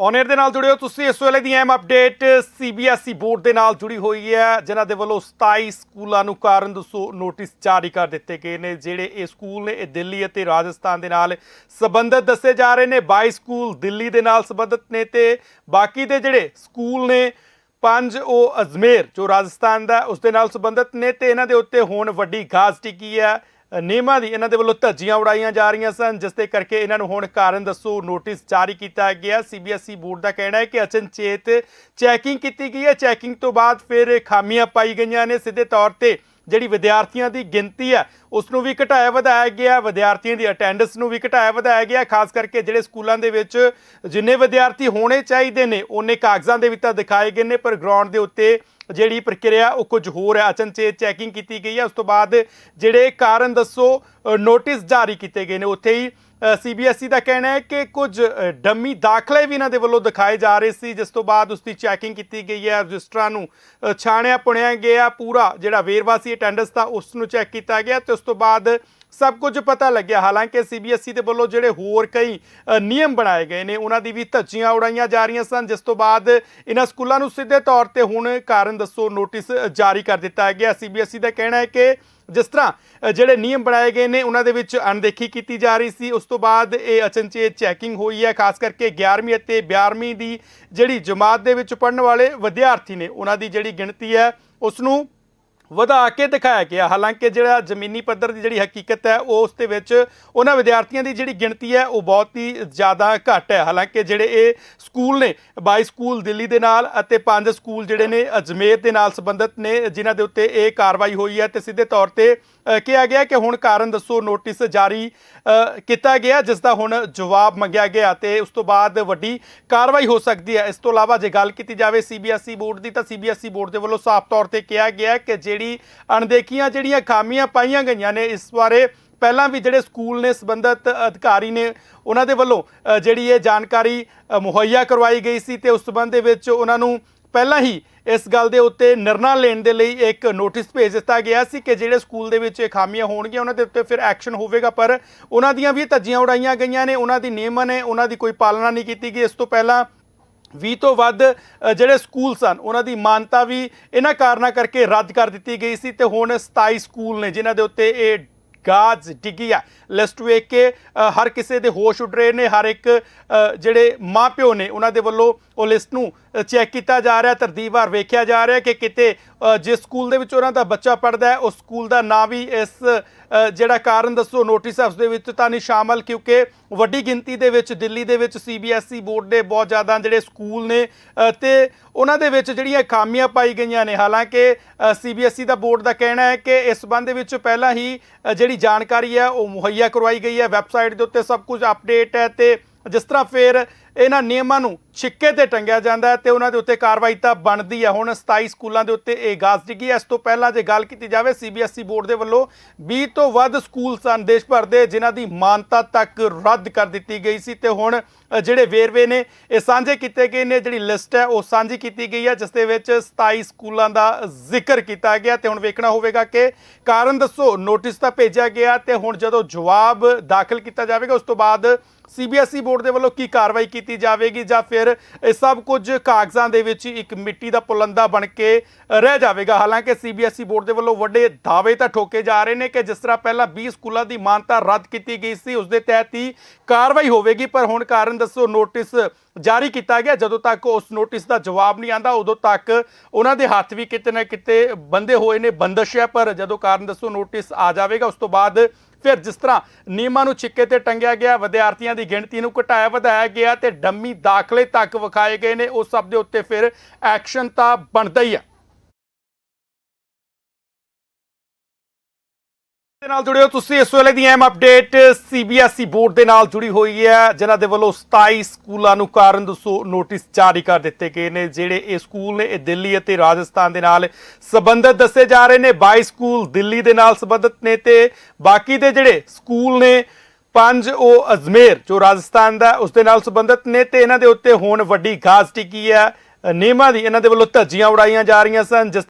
Owner ਦੇ ਨਾਲ ਜੁੜਿਓ ਤੁਸੀਂ, ਇਸ ਵੇਲੇ ਦੀ ਐਮ ਅਪਡੇਟ ਸੀਬੀਐਸਈ ਬੋਰਡ ਦੇ ਨਾਲ ਜੁੜੀ ਹੋਈ ਹੈ, ਜਿਨ੍ਹਾਂ ਦੇ ਵੱਲੋਂ 27 ਸਕੂਲਾਂ ਨੂੰ ਕਾਰਨ ਦੱਸੋ ਨੋਟਿਸ ਜਾਰੀ ਕਰ ਦਿੱਤੇ ਗਏ ਨੇ, ਜਿਹੜੇ ਇਹ ਸਕੂਲ ਨੇ, ਇਹ ਦਿੱਲੀ ਅਤੇ ਰਾਜਸਥਾਨ ਦੇ ਨਾਲ ਸੰਬੰਧਿਤ ਦੱਸੇ ਜਾ ਰਹੇ ਨੇ 22 ਸਕੂਲ ਦਿੱਲੀ ਦੇ ਨਾਲ ਸੰਬੰਧਿਤ ਨੇ ਤੇ ਬਾਕੀ ਦੇ ਜਿਹੜੇ ਸਕੂਲ ਨੇ, ਪੰਜ ਉਹ ਅਜਮੇਰ, ਜੋ ਰਾਜਸਥਾਨ ਦਾ ਉਸ ਦੇ ਨਾਲ ਸੰਬੰਧਿਤ ਨੇ ਤੇ ਇਹਨਾਂ ਦੇ ਉੱਤੇ ਹੁਣ ਵੱਡੀ ਘਾਸ ਟਿੱਕੀ ਹੈ। ਨਿਯਮਾਂ ਦੀ ਇਹਨਾਂ ਦੇ ਵੱਲੋਂ ਧੱਜੀਆਂ ਉਡਾਈਆਂ ਜਾ ਰਹੀਆਂ ਸਨ, ਜਿਸ ਦੇ ਕਰਕੇ ਇਹਨਾਂ ਨੂੰ ਹੁਣ ਕਾਰਨ ਦੱਸੋ, ਨੋਟਿਸ ਜਾਰੀ ਕੀਤਾ ਗਿਆ। ਸੀਬੀਐਸਈ ਬੋਰਡ ਦਾ ਕਹਿਣਾ ਹੈ ਕਿ ਅਚਨਚੇਤ ਚੈਕਿੰਗ ਕੀਤੀ ਗਈ ਹੈ। ਚੈਕਿੰਗ ਤੋਂ ਬਾਅਦ ਫਿਰ ਖਾਮੀਆਂ ਪਾਈ ਗਈਆਂ ਨੇ। ਸਿੱਧੇ ਤੌਰ ਤੇ ਜਿਹੜੀ ਵਿਦਿਆਰਥੀਆਂ ਦੀ ਗਿਣਤੀ ਹੈ, ਉਸ ਨੂੰ ਵੀ ਘਟਾਇਆ ਵਧਾਇਆ ਗਿਆ। ਵਿਦਿਆਰਥੀਆਂ ਦੀ ਅਟੈਂਡੈਂਸ ਨੂੰ ਵੀ ਘਟਾਇਆ ਵਧਾਇਆ ਗਿਆ। ਖਾਸ ਕਰਕੇ ਜਿਹੜੇ ਸਕੂਲਾਂ ਦੇ ਵਿੱਚ ਜਿੰਨੇ ਵਿਦਿਆਰਥੀ ਹੋਣੇ ਚਾਹੀਦੇ ਨੇ, ਉਹਨੇ ਕਾਗਜ਼ਾਂ ਦੇ ਵਿੱਚ ਤਾਂ ਦਿਖਾਏ ਗਏ ਨੇ, ਪਰ ਗਰਾਊਂਡ ਦੇ ਉੱਤੇ ਜਿਹੜੀ ਪ੍ਰਕਿਰਿਆ ਉਹ ਕੁਝ ਹੋਰ ਹੈ। ਅਚਨਚੇਤ ਚੈਕਿੰਗ ਕੀਤੀ ਗਈ ਹੈ। ਉਸ ਤੋਂ ਬਾਅਦ ਜਿਹੜੇ ਕਾਰਨ ਦੱਸੋ ਨੋਟਿਸ ਜਾਰੀ ਕੀਤੇ ਗਏ ਨੇ। ਉੱਥੇ ਹੀ ਸੀਬੀਐਸਈ ਦਾ ਕਹਿਣਾ ਹੈ ਕਿ ਕੁਝ ਡੰਮੀ ਦਾਖਲੇ ਵੀ ਇਹਨਾਂ ਦੇ ਵੱਲੋਂ ਦਿਖਾਏ ਜਾ ਰਹੇ ਸੀ, ਜਿਸ ਤੋਂ ਬਾਅਦ ਉਸ ਦੀ ਚੈਕਿੰਗ ਕੀਤੀ ਗਈ ਹੈ, ਰਜਿਸਟਰਾਂ ਨੂੰ ਛਾਣਿਆ ਪੁਣਿਆ ਗਿਆ, ਪੂਰਾ ਜਿਹੜਾ ਵੇਰਵਾ ਸੀ ਅਟੈਂਡੈਂਸ ਦਾ ਉਸ ਨੂੰ ਚੈੱਕ ਕੀਤਾ ਗਿਆ ਤੇ ਉਸ ਤੋਂ ਬਾਅਦ ਸਭ ਕੁਝ ਪਤਾ ਲੱਗਿਆ। ਹਾਲਾਂਕਿ ਸੀਬੀਐਸਈ ਦੇ ਵੱਲੋਂ ਜਿਹੜੇ ਹੋਰ ਕਈ ਨਿਯਮ ਬਣਾਏ ਗਏ ਨੇ, ਉਹਨਾਂ ਦੀ ਵੀ ਧੱਜੀਆਂ ਉਡਾਈਆਂ ਜਾ ਰਹੀਆਂ ਸਨ, ਜਿਸ ਤੋਂ ਬਾਅਦ ਇਹਨਾਂ ਸਕੂਲਾਂ ਨੂੰ ਸਿੱਧੇ ਤੌਰ ਤੇ ਹੁਣ ਕਾਰਨ ਦੱਸੋ ਨੋਟਿਸ ਜਾਰੀ ਕਰ ਦਿੱਤਾ ਗਿਆ। ਸੀਬੀਐਸਈ ਦਾ ਕਹਿਣਾ ਹੈ ਕਿ ਜਿਸ ਤਰ੍ਹਾਂ ਜਿਹੜੇ ਨਿਯਮ ਬਣਾਏ ਗਏ ਨੇ, ਉਹਨਾਂ ਦੇ ਵਿੱਚ ਅਣਦੇਖੀ ਕੀਤੀ ਜਾ ਰਹੀ ਸੀ। ਉਸ ਤੋਂ ਬਾਅਦ ਇਹ ਅਚਨਚੇਤ ਚੈਕਿੰਗ ਹੋਈ ਹੈ। ਖਾਸ ਕਰਕੇ 11ਵੀਂ ਅਤੇ 12ਵੀਂ ਦੀ ਜਿਹੜੀ ਜਮਾਤ ਦੇ ਵਿੱਚ ਪੜਨ ਵਾਲੇ ਵਿਦਿਆਰਥੀ ਨੇ, ਉਹਨਾਂ ਦੀ ਜਿਹੜੀ ਗਿਣਤੀ ਹੈ, ਉਸ ਨੂੰ ਵਧਾ ਕੇ ਦਿਖਾਇਆ ਗਿਆ। ਹਾਲਾਂਕਿ ਜਿਹੜਾ ਜ਼ਮੀਨੀ ਪੱਧਰ ਦੀ ਜਿਹੜੀ ਹਕੀਕਤ ਹੈ ਉਹ ਉਸ ਦੇ ਵਿੱਚ ਉਹਨਾਂ ਵਿਦਿਆਰਥੀਆਂ ਦੀ ਜਿਹੜੀ ਗਿਣਤੀ ਹੈ, ਉਹ ਬਹੁਤ ਹੀ ਜ਼ਿਆਦਾ ਘੱਟ ਹੈ। ਹਾਲਾਂਕਿ ਜਿਹੜੇ ਇਹ ਸਕੂਲ ਨੇ 22 ਸਕੂਲ ਦਿੱਲੀ ਦੇ ਨਾਲ ਅਤੇ ਪੰਜ ਸਕੂਲ ਜਿਹੜੇ ਨੇ, ਅਜਮੇਰ ਦੇ ਨਾਲ ਸੰਬੰਧਿਤ ਨੇ, ਜਿਨ੍ਹਾਂ ਦੇ ਉੱਤੇ ਇਹ ਕਾਰਵਾਈ ਹੋਈ ਹੈ ਤੇ ਸਿੱਧੇ ਤੌਰ ਤੇ ਕਿਹਾ ਗਿਆ ਕਿ ਹੁਣ ਕਾਰਨ ਦੱਸੋ, ਨੋਟਿਸ ਜਾਰੀ ਕੀਤਾ ਗਿਆ, ਜਿਸ ਦਾ ਹੁਣ ਜਵਾਬ ਮੰਗਿਆ ਗਿਆ ਤੇ ਉਸ ਤੋਂ ਬਾਅਦ ਵੱਡੀ ਕਾਰਵਾਈ ਹੋ ਸਕਦੀ ਹੈ। ਇਸ ਤੋਂ ਇਲਾਵਾ ਜੇ ਗੱਲ ਕੀਤੀ ਜਾਵੇ, ਸੀਬੀਐਸਈ ਬੋਰਡ ਦੀ, ਤਾਂ ਸੀਬੀਐਸਈ ਬੋਰਡ ਦੇ ਵੱਲੋਂ ਸਾਫ਼ ਤੌਰ ਤੇ ਕਿਹਾ ਗਿਆ ਕਿ ਕਿ ਜਿਹੜੀ ਅਣਦੇਖੀਆਂ ਜਿਹੜੀਆਂ ਖਾਮੀਆਂ ਪਾਈਆਂ ਗਈਆਂ ਨੇ, ਇਸ ਬਾਰੇ ਪਹਿਲਾਂ ਵੀ ਜਿਹੜੇ ਸਕੂਲ ਨੇ, ਸੰਬੰਧਿਤ ਅਧਿਕਾਰੀ ਨੇ, ਉਹਨਾਂ ਦੇ ਵੱਲੋਂ ਜਿਹੜੀ ਇਹ ਜਾਣਕਾਰੀ ਮੁਹੱਈਆ ਕਰਵਾਈ ਗਈ ਸੀ ਤੇ ਉਸ ਸੰਬੰਧ ਦੇ ਵਿੱਚ ਉਹਨਾਂ ਨੂੰ ਪਹਿਲਾਂ ਹੀ ਇਸ ਗੱਲ ਦੇ ਉੱਤੇ ਨਿਰਣਾ ਲੈਣ ਦੇ ਲਈ ਇੱਕ ਨੋਟਿਸ ਭੇਜ ਦਿੱਤਾ ਗਿਆ ਸੀ ਕਿ ਜਿਹੜੇ ਸਕੂਲ ਦੇ ਵਿੱਚ ਇਹ ਖਾਮੀਆਂ ਹੋਣਗੀਆਂ, ਉਹਨਾਂ ਦੇ ਉੱਤੇ ਫਿਰ ਐਕਸ਼ਨ ਹੋਵੇਗਾ, ਪਰ ਉਹਨਾਂ ਦੀਆਂ ਵੀ ਧੱਜੀਆਂ ਉਡਾਈਆਂ ਗਈਆਂ ਨੇ, ਉਹਨਾਂ ਦੀ ਨਿਯਮਾਂ ਨੇ, ਉਹਨਾਂ ਦੀ ਕੋਈ ਪਾਲਣਾ ਨਹੀਂ ਕੀਤੀ ਗਈ। ਇਸ ਤੋਂ ਪਹਿਲਾਂ 20 ਤੋਂ ਵੱਧ ਜਿਹੜੇ ਸਕੂਲ ਸਨ, ਉਹਨਾਂ ਦੀ ਮਾਨਤਾ ਵੀ ਇਹਨਾਂ ਕਾਰਨਾਂ ਕਰਕੇ ਰੱਦ ਕਰ ਦਿੱਤੀ ਗਈ ਸੀ ਤੇ ਹੁਣ 27 ਸਕੂਲ ਨੇ ਜਿਨ੍ਹਾਂ ਦੇ ਉੱਤੇ ਇਹ ਗਾਜ ਡਿੱਗੀ ਆ। ਲਿਸਟ ਵੇਖ ਕੇ ਹਰ ਕਿਸੇ ਦੇ ਹੋਸ਼ ਉੱਡ ਰਹੇ ਨੇ ਹਰ ਇੱਕ ਅ, ਜਿਹੜੇ ਮਾਪਿਓ ਨੇ ਉਹਨਾਂ ਦੇ ਵੱਲੋਂ ਉਹ ਲਿਸਟ ਨੂੰ ਚੈੱਕ ਕੀਤਾ ਜਾ ਰਿਹਾ ਤਰਤੀਬਵਾਰ ਵੇਖਿਆ ਜਾ ਰਿਹਾ ਕਿ ਕਿਤੇ ਜਿਸ ਸਕੂਲ ਦੇ ਵਿੱਚ ਉਹਨਾਂ ਦਾ ਬੱਚਾ ਪੜਦਾ ਹੈ ਉਸ ਸਕੂਲ ਦਾ ਨਾਂ ਵੀ ਇਸ ਜਿਹੜਾ ਕਾਰਨ ਦੱਸੋ ਨੋਟਿਸ ਹੈ ਦੇ ਵਿੱਚ ਤਾਂ ਨਹੀਂ ਸ਼ਾਮਲ ਕਿਉਂਕਿ ਵੱਡੀ ਗਿਣਤੀ ਦੇ ਵਿੱਚ ਦਿੱਲੀ ਦੇ ਵਿੱਚ ਸੀਬੀਐਸਈ ਬੋਰਡ ਦੇ ਬਹੁਤ ਜ਼ਿਆਦਾ ਜਿਹੜੇ ਸਕੂਲ ਨੇ ਅ, ਤੇ ਉਹਨਾਂ ਦੇ ਵਿੱਚ ਜਿਹੜੀਆਂ ਖਾਮੀਆਂ ਪਾਈ ਗਈਆਂ ਨੇ। ਹਾਲਾਂਕਿ ਸੀਬੀਐਸਈ ਦਾ ਬੋਰਡ ਦਾ ਕਹਿਣਾ ਹੈ ਕਿ ਇਸ ਸੰਬੰਧ ਦੇ ਵਿੱਚ ਪਹਿਲਾਂ ਹੀ ਅ, ਜਿਹੜੀ ਜਾਣਕਾਰੀ ਹੈ ਉਹ ਮੁਹੱਈਆ ਕਰਵਾਈ ਗਈ ਹੈ। ਵੈਬਸਾਈਟ ਦੇ ਉੱਤੇ ਸਭ ਕੁਝ ਅਪਡੇਟ ਹੈ ਤੇ ਜਿਸ ਤਰ੍ਹਾਂ ਫਿਰ ਇਹਨਾਂ ਨਿਯਮਾਂ ਨੂੰ ਛਿੱਕੇ ਤੇ ਟੰਗਿਆ ਜਾਂਦਾ ਹੈ ਤੇ ਉਹਨਾਂ ਦੇ ਉੱਤੇ ਕਾਰਵਾਈ ਤਾਂ ਬਣਦੀ ਹੈ ਹੁਣ 27 ਸਕੂਲਾਂ ਦੇ ਉੱਤੇ ਇਹ ਗਾਸ ਡਿੱਗੀ ਹੈ। ਇਸ ਤੋਂ ਪਹਿਲਾਂ ਜੇ ਗੱਲ ਕੀਤੀ ਜਾਵੇ, ਸੀਬੀਐਸਈ ਬੋਰਡ ਦੇ ਵੱਲੋਂ 20 ਤੋਂ ਵੱਧ ਸਕੂਲ ਸਨ ਦੇਸ਼ ਭਰ ਦੇ, ਜਿਨ੍ਹਾਂ ਦੀ ਮਾਨਤਾ ਤੱਕ ਰੱਦ ਕਰ ਦਿੱਤੀ ਗਈ ਸੀ। ਤੇ ਹੁਣ ਜਿਹੜੇ ਵੇਰਵੇ ਨੇ, ਇਹ ਸਾਂਝੇ ਕੀਤੇ ਗਏ ਨੇ। ਜਿਹੜੀ ਲਿਸਟ ਹੈ, ਉਹ ਸਾਂਝੀ ਕੀਤੀ ਗਈ ਹੈ, ਜਿਸ ਦੇ ਵਿੱਚ 27 ਸਕੂਲਾਂ ਦਾ ਜ਼ਿਕਰ ਕੀਤਾ ਗਿਆ। ਤੇ ਹੁਣ ਵੇਖਣਾ ਹੋਵੇਗਾ ਕਿ ਕਾਰਨ ਦੱਸੋ, ਨੋਟਿਸ ਤਾਂ ਭੇਜਿਆ ਗਿਆ ਤੇ ਹੁਣ ਜਦੋਂ ਜਵਾਬ ਦਾਖਲ ਕੀਤਾ ਜਾਵੇਗਾ, ਉਸ ਤੋਂ ਬਾਅਦ ਸੀਬੀਐਸਈ ਬੋਰਡ ਦੇ ਵੱਲੋਂ ਕੀ ਕਾਰਵਾਈ ਕੀਤੀ ਜਾਵੇਗੀ ਜਾਂ ਫਿਰ ਇਹ ਸਭ ਕੁਝ ਕਾਗਜ਼ਾਂ ਦੇ ਵਿੱਚ ਇੱਕ ਮਿੱਟੀ ਦਾ ਪੁਲੰਦਾ ਬਣ ਕੇ ਰਹਿ ਜਾਵੇਗਾ? ਹਾਲਾਂਕਿ ਸੀਬੀਐਸਈ ਬੋਰਡ ਦੇ ਵੱਲੋਂ ਵੱਡੇ ਦਾਅਵੇ ਤਾਂ ਠੋਕੇ ਜਾ ਰਹੇ ਨੇ ਕਿ ਜਿਸ ਤਰ੍ਹਾਂ ਪਹਿਲਾਂ 20 ਸਕੂਲਾਂ ਦੀ ਮਾਨਤਾ ਰੱਦ ਕੀਤੀ ਗਈ ਸੀ, ਉਸ ਦੇ ਤਹਿਤ ਹੀ ਕਾਰਵਾਈ ਹੋਵੇਗੀ, ਪਰ ਹੁਣ ਕਾਰਨ ਦੱਸੋ, ਨੋਟਿਸ ਜਾਰੀ ਕੀਤਾ ਗਿਆ। ਜਦੋਂ ਤੱਕ ਉਸ ਨੋਟਿਸ ਦਾ ਜਵਾਬ ਨਹੀਂ ਆਂਦਾ, ਉਦੋਂ ਤੱਕ ਉਹਨਾਂ ਦੇ ਹੱਥ ਵੀ ਕਿਤੇ ਨਾ ਕਿਤੇ ਬੰਦੇ ਹੋਏ ਨੇ, ਬੰਦਸ਼ ਹੈ। ਪਰ ਜਦੋਂ ਕਾਰਨ ਦੱਸੋ, ਨੋਟਿਸ ਆ ਜਾਵੇਗਾ, ਉਸ ਤੋਂ ਬਾਅਦ ਫਿਰ ਜਿਸ ਤਰ੍ਹਾਂ ਨਿਯਮਾਂ ਨੂੰ ਛਿੱਕੇ ਤੇ ਟੰਗਿਆ ਗਿਆ, ਵਿਦਿਆਰਥੀਆਂ ਦੀ ਗਿਣਤੀ ਨੂੰ ਘਟਾਇਆ, ਵਧਾਇਆ ਗਿਆ ਤੇ ਡੰਮੀ ਦਾਖਲੇ ਤੱਕ ਵਿਖਾਏ ਗਏ ਨੇ ਉਸ ਸਭ ਦੇ ਉੱਤੇ ਫਿਰ ਐਕਸ਼ਨ ਤਾਂ ਬਣਦਾ ਹੀ ਹੈ ਦੇ ਨਾਲ ਜੁੜਿਓ ਤੁਸੀਂ ਇਸ ਵੇਲੇ ਦੀ ਐਮ ਅਪਡੇਟ ਸੀਬੀਐਸਈ ਬੋਰਡ ਦੇ ਨਾਲ ਜੁੜੀ ਹੋਈ ਹੈ, ਜਿਨ੍ਹਾਂ ਦੇ ਵੱਲੋਂ 27 ਸਕੂਲਾਂ ਨੂੰ ਕਾਰਨ ਦੱਸੋ ਨੋਟਿਸ ਜਾਰੀ ਕਰ ਦਿੱਤੇ ਗਏ ਨੇ, ਜਿਹੜੇ ਇਹ ਸਕੂਲ ਨੇ, ਇਹ ਦਿੱਲੀ ਅਤੇ ਰਾਜਸਥਾਨ ਦੇ ਨਾਲ ਸੰਬੰਧਿਤ ਦੱਸੇ ਜਾ ਰਹੇ ਨੇ 22 ਸਕੂਲ ਦਿੱਲੀ ਦੇ ਨਾਲ ਸੰਬੰਧਿਤ ਨੇ ਤੇ ਬਾਕੀ ਦੇ ਜਿਹੜੇ ਸਕੂਲ ਨੇ, ਪੰਜ ਉਹ ਅਜਮੇਰ, ਜੋ ਰਾਜਸਥਾਨ ਦਾ, ਉਸ ਦੇ ਨਾਲ ਸੰਬੰਧਿਤ ਨੇ ਤੇ ਇਹਨਾਂ ਦੇ ਉੱਤੇ ਹੁਣ ਵੱਡੀ ਘਾਸ ਟਿੱਕੀ ਹੈ। ਨਿਯਮਾਂ ਦੀ ਇਹਨਾਂ ਦੇ ਵੱਲੋਂ ਧੱਜੀਆਂ ਉਡਾਈਆਂ ਜਾ ਰਹੀਆਂ ਸਨ, ਜਿਸ